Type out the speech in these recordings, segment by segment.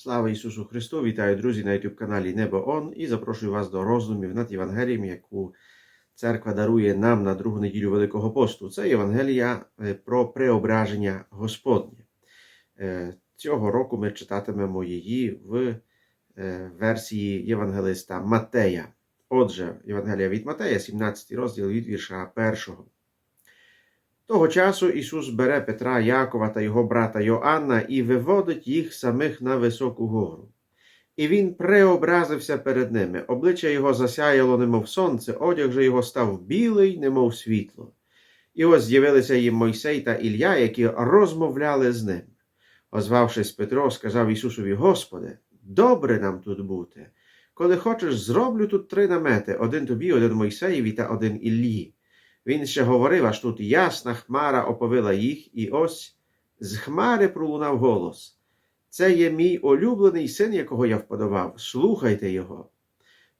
Слава Ісусу Христу! Вітаю, друзі, на youtube каналі Небо Он і запрошую вас до роздумів над Євангелієм, яку церква дарує нам на другу неділю Великого посту. Це Євангелія е, про преображення Господнє. Е, Цього року ми читатимемо її в е, версії Євангелиста Матея. Отже, Євангелія від Матея, 17 розділ від вірша 1. Того часу Ісус бере Петра, Якова та його брата Йоанна і виводить їх самих на високу гору. І він преобразився перед ними. Обличчя його засяяло, немов сонце, одяг же його став білий, немов світло. І ось з'явилися їм Мойсей та Ілля, які розмовляли з ним. Озвавшись Петро, сказав Ісусові: Господи, добре нам тут бути. Коли хочеш, зроблю тут три намети: один тобі, один Мойсеєві та один Іллі. Він ще говорив, аж тут ясна хмара оповила їх, і ось з хмари пролунав голос. Це є мій улюблений син, якого я вподобав. Слухайте його.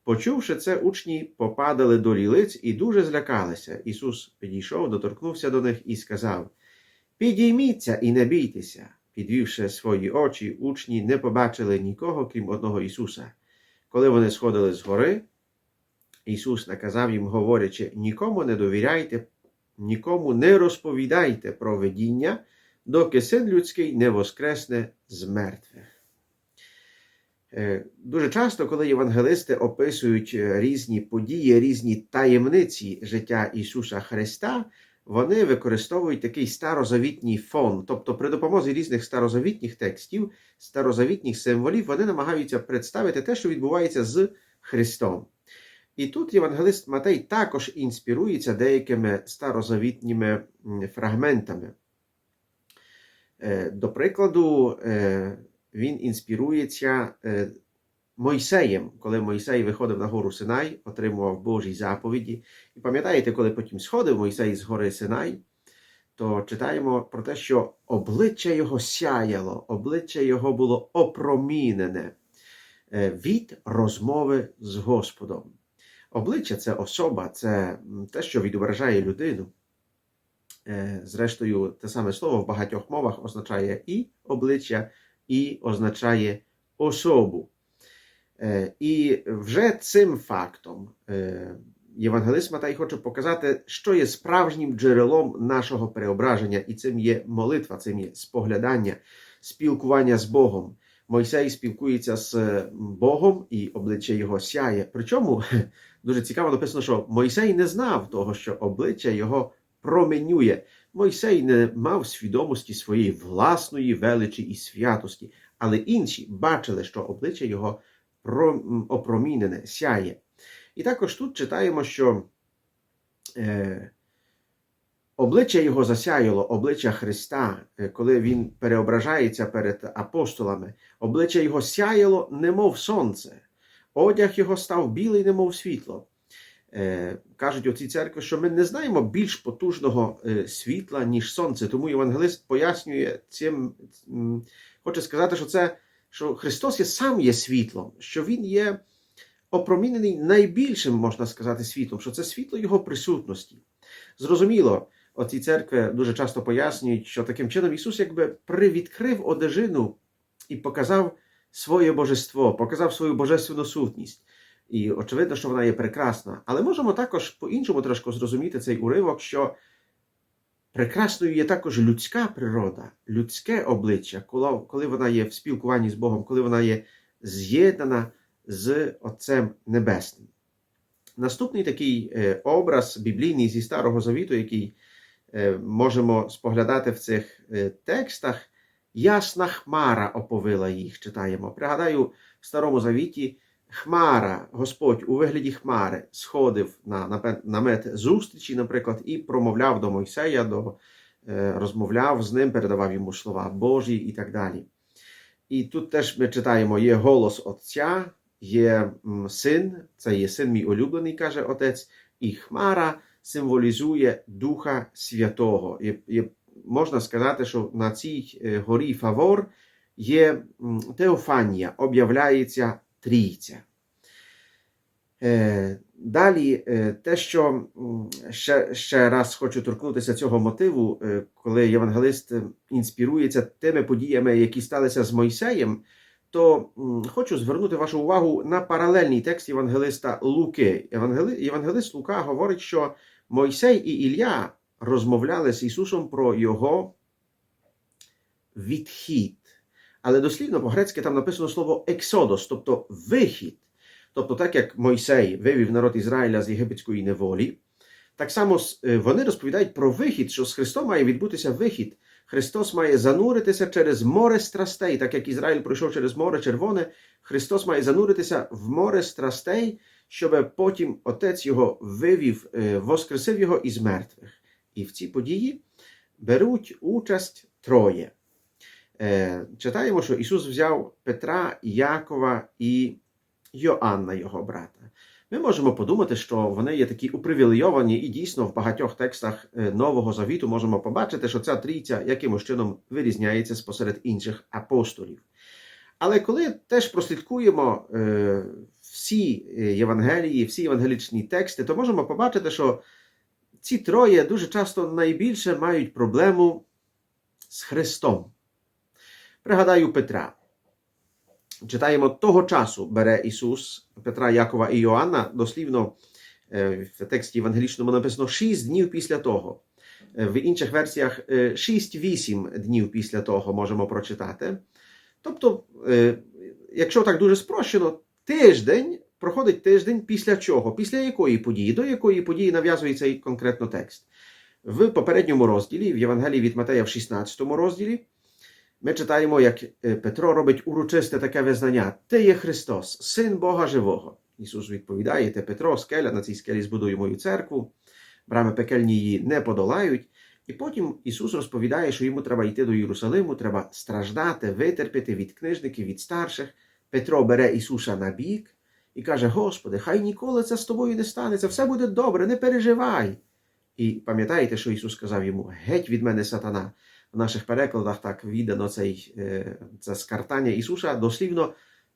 Почувши це, учні попадали до лілиць і дуже злякалися. Ісус підійшов, доторкнувся до них і сказав: Підійміться і не бійтеся. Підвівши свої очі, учні не побачили нікого, крім одного Ісуса. Коли вони сходили з гори, Ісус наказав їм, говорячи, нікому не довіряйте, нікому не розповідайте про видіння, доки син людський не воскресне з мертвих. Е, Дуже часто, коли євангелисти описують е, різні події, різні таємниці життя Ісуса Христа, вони використовують такий старозавітній фон, тобто при допомозі різних старозавітніх текстів, старозавітніх символів, вони намагаються представити те, що відбувається з Христом. І тут євангелист Матей також інспірується деякими старозавітніми фрагментами. Е, До прикладу, е, він інспірується е, Мойсеєм, коли Мойсей виходив на гору Синай, отримував Божі заповіді. І пам'ятаєте, коли потім сходив Мойсей з гори Синай, то читаємо про те, що обличчя його сяяло, обличчя його було опромінене від розмови з Господом. Обличчя це особа, це те, що відображає людину. Зрештою, те саме слово в багатьох мовах означає і обличчя, і означає особу. І вже цим фактом Євангелист Матай хоче показати, що є справжнім джерелом нашого переображення, і цим є молитва, цим є споглядання, спілкування з Богом. Мойсей спілкується з Богом, і обличчя його сяє. Причому дуже цікаво написано, що Мойсей не знав того, що обличчя його променює. Мойсей не мав свідомості своєї власної величі і святості, але інші бачили, що обличчя його опромінене, сяє. І також тут читаємо, що е, обличчя його засяяло, обличчя Христа, коли він переображається перед апостолами, обличчя його сяяло, немов сонце, одяг його став білий, немов світло. Е, Кажуть оці церкви, що ми не знаємо більш потужного е, світла, ніж сонце. Тому євангелист пояснює цим, хоче сказати, що це що Христос є сам є світлом, що Він є опромінений найбільшим, можна сказати, світлом, що це світло Його присутності. Зрозуміло, оці церкви дуже часто пояснюють, що таким чином Ісус якби привідкрив одежину і показав своє божество, показав свою божественну сутність. І очевидно, що вона є прекрасна. Але можемо також по-іншому трошки зрозуміти цей уривок, що прекрасною є також людська природа, людське обличчя, коли вона є в спілкуванні з Богом, коли вона є з'єднана з Отцем Небесним. Наступний такий образ біблійний зі Старого Завіту, який можемо споглядати в цих текстах, ясна хмара оповила їх, читаємо. Пригадаю, в Старому Завіті хмара, Господь у вигляді хмари сходив на намет зустрічі, наприклад, і промовляв до Мойсея, до, розмовляв з ним, передавав йому слова Божі і так далі. І тут теж ми читаємо: є голос Отця, є син, це є син мій улюблений, каже Отець, і хмара символізує Духа Святого. І, і Можна сказати, що на цій горі Фавор є теофанія, об'являється трійця. Далі, те, що ще ще раз хочу торкнутися цього мотиву, коли євангелист інспірується тими подіями, які сталися з Мойсеєм, то хочу звернути вашу увагу на паралельний текст Євангелиста Луки. Євангели... Євангелист Лука говорить, що Мойсей і Ілля розмовляли з Ісусом про його відхід. Але дослівно по-грецьки там написано слово ексодос, тобто вихід. Тобто, так як Мойсей вивів народ Ізраїля з єгипетської неволі, так само е, вони розповідають про вихід, що з Христом має відбутися вихід. Христос має зануритися через море страстей, так як Ізраїль пройшов через море червоне, Христос має зануритися в море страстей, щоб потім Отець його вивів, е, воскресив його із мертвих. І в цій події беруть участь троє. Е, Читаємо, що Ісус взяв Петра, Якова і Йоанна, його брата. Ми можемо подумати, що вони є такі упривілейовані, і дійсно в багатьох текстах е, Нового Завіту можемо побачити, що ця трійця якимось чином вирізняється спосеред інших апостолів. Але коли теж прослідкуємо е, всі е, Євангелії, всі євангелічні тексти, то можемо побачити, що ці троє дуже часто найбільше мають проблему з Христом. Пригадаю Петра. Читаємо того часу бере Ісус Петра, Якова і Йоанна, дослівно е, в тексті Євангелічному написано 6 днів після того. Е, В інших версіях е, 6-8 днів після того можемо прочитати. Тобто, е, якщо так дуже спрощено, тиждень проходить тиждень після чого? Після якої події? До якої події нав'язує цей конкретно текст? В попередньому розділі, в Євангелії від Матея в 16 розділі, ми читаємо, як е, Петро робить урочисте таке визнання: Ти є Христос, син Бога живого. Ісус відповідає: Ти Петро, скеля, на цій скелі збудую мою церкву, брами пекельні її не подолають. І потім Ісус розповідає, що йому треба йти до Єрусалиму, треба страждати, витерпіти від книжників, від старших. Петро бере Ісуса на бік і каже: Господи, хай ніколи це з тобою не станеться, все буде добре, не переживай. І пам'ятаєте, що Ісус сказав йому: Геть від мене, сатана. В наших перекладах так віддано цей, е, це скартання Ісуса дослівно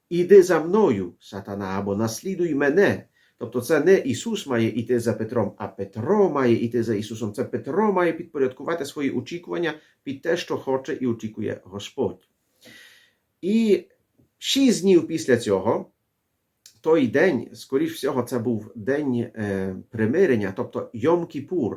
іди за мною, сатана, або наслідуй мене. Тобто це не Ісус має йти за Петром, а Петро має йти за Ісусом. Це Петро має підпорядкувати свої очікування під те, що хоче і очікує Господь. І шість днів після цього, той день, скоріш всього, це був день е, примирення, тобто Йом-Кіпур.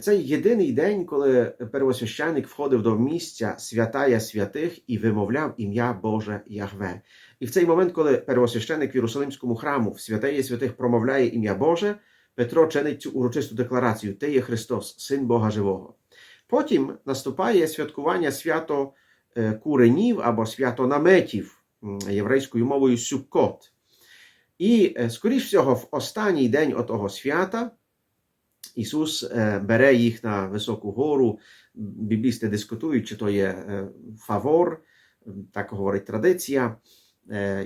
Це єдиний день, коли первосвященник входив до місця святая святих і вимовляв ім'я Боже Ягве. І в цей момент, коли первосвященник в Єрусалимському храму в святеє святих промовляє ім'я Боже, Петро чинить цю урочисту декларацію: Ти є Христос, Син Бога Живого. Потім наступає святкування свято е, куренів або свято наметів єврейською мовою Сюккот. І, е, скоріш всього, в останній день отого свята. Ісус е, бере їх на високу гору. Біблісти дискутують, чи то є е, фавор, так говорить традиція.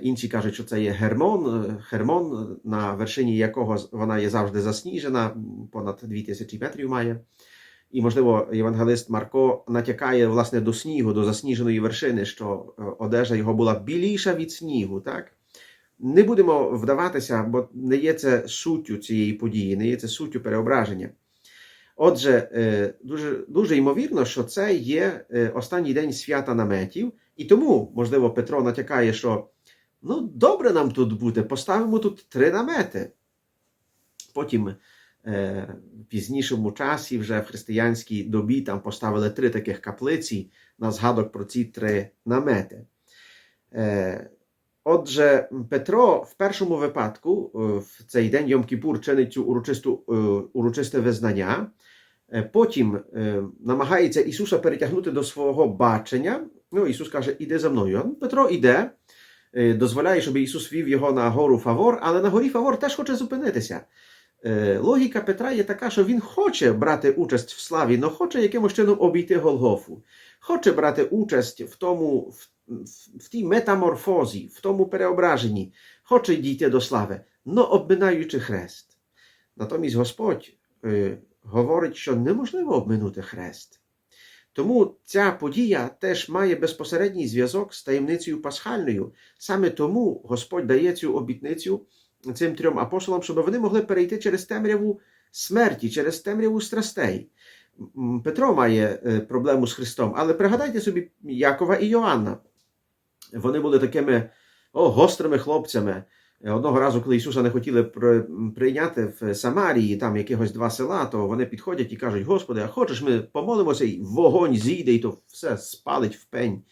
Інші кажуть, що це є Гермон, Хермон, на вершині якого вона є завжди засніжена, понад 2000 метрів має. І, можливо, євангелист Марко натякає власне до снігу, до засніженої вершини, що одежа його була біліша від снігу. так? Не будемо вдаватися, бо не є це суттю цієї події, не є це суттю переображення. Отже, е, дуже, дуже ймовірно, що це є е, останній день свята наметів, і тому, можливо, Петро натякає, що ну, добре нам тут бути, поставимо тут три намети. Потім е, в пізнішому часі, вже в християнській добі, там поставили три таких каплиці на згадок про ці три намети. Отже, Петро в першому випадку, е, в цей день Йом-Кіпур чинить цю урочисту, е, урочисте визнання. Е, Потім намагається Ісуса перетягнути до свого бачення. Ну, Ісус каже, іди за мною. Петро іде, е, дозволяє, щоб Ісус вів його на гору Фавор, але на горі Фавор теж хоче зупинитися. Логіка Петра є така, що він хоче брати участь в славі, але хоче якимось чином обійти Голгофу. Хоче брати участь в тому, в, в, тій метаморфозі, в тому переображенні, хоче дійти до слави, но обминаючи хрест. Натомість Господь е, говорить, що неможливо обминути хрест. Тому ця подія теж має безпосередній зв'язок з таємницею пасхальною. Саме тому Господь дає цю обітницю цим трьом апостолам, щоб вони могли перейти через темряву смерті, через темряву страстей. Петро має е, проблему з Христом, але пригадайте собі Якова і Йоанна. Вони були такими о, гострими хлопцями. Одного разу, коли Ісуса не хотіли прийняти в Самарії, там якихось два села, то вони підходять і кажуть: Господи, а хочеш, ми помолимося, і вогонь зійде, і то все спалить в пень.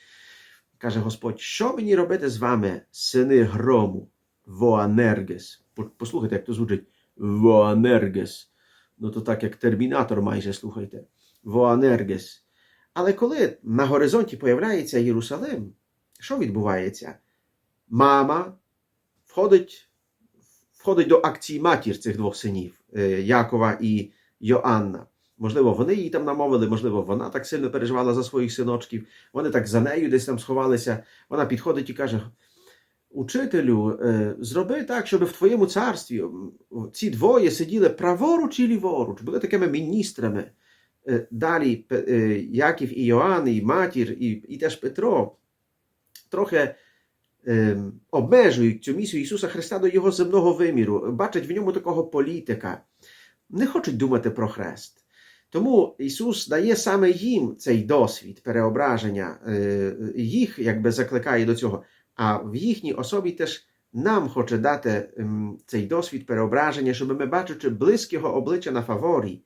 Каже Господь, що мені робити з вами, сини грому? Воанергес. Послухайте, як то звучить Воанергес. Ну то так, як термінатор майже слухайте. Воанергес. Але коли на горизонті появляється Єрусалим, що відбувається? Мама входить, входить до акції матір цих двох синів е, Якова і Йоанна. Можливо, вони її там намовили, можливо, вона так сильно переживала за своїх синочків. Вони так за нею десь там сховалися. Вона підходить і каже: Учителю, е, зроби так, щоб в твоєму царстві ці двоє сиділи праворуч і ліворуч, були такими міністрами. Е, Далі Яків і Йоанн, і матір, і, і теж Петро трохи е, обмежують цю місію Ісуса Христа до Його земного виміру, бачать в ньому такого політика, не хочуть думати про хрест. Тому Ісус дає саме їм цей досвід переображення, е, їх якби закликає до цього, а в їхній особі теж нам хоче дати цей досвід переображення, щоб ми, бачачи блиск Його обличчя на фаворі,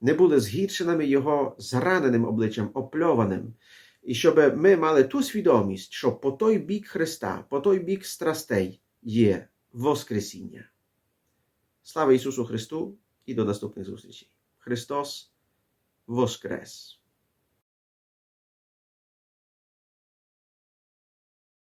не були згіршеними Його зраненим обличчям, опльованим. І щоб ми мали ту свідомість, що по той бік Христа, по той бік страстей є Воскресіння. Слава Ісусу Христу і до наступних зустрічей. Христос Воскрес!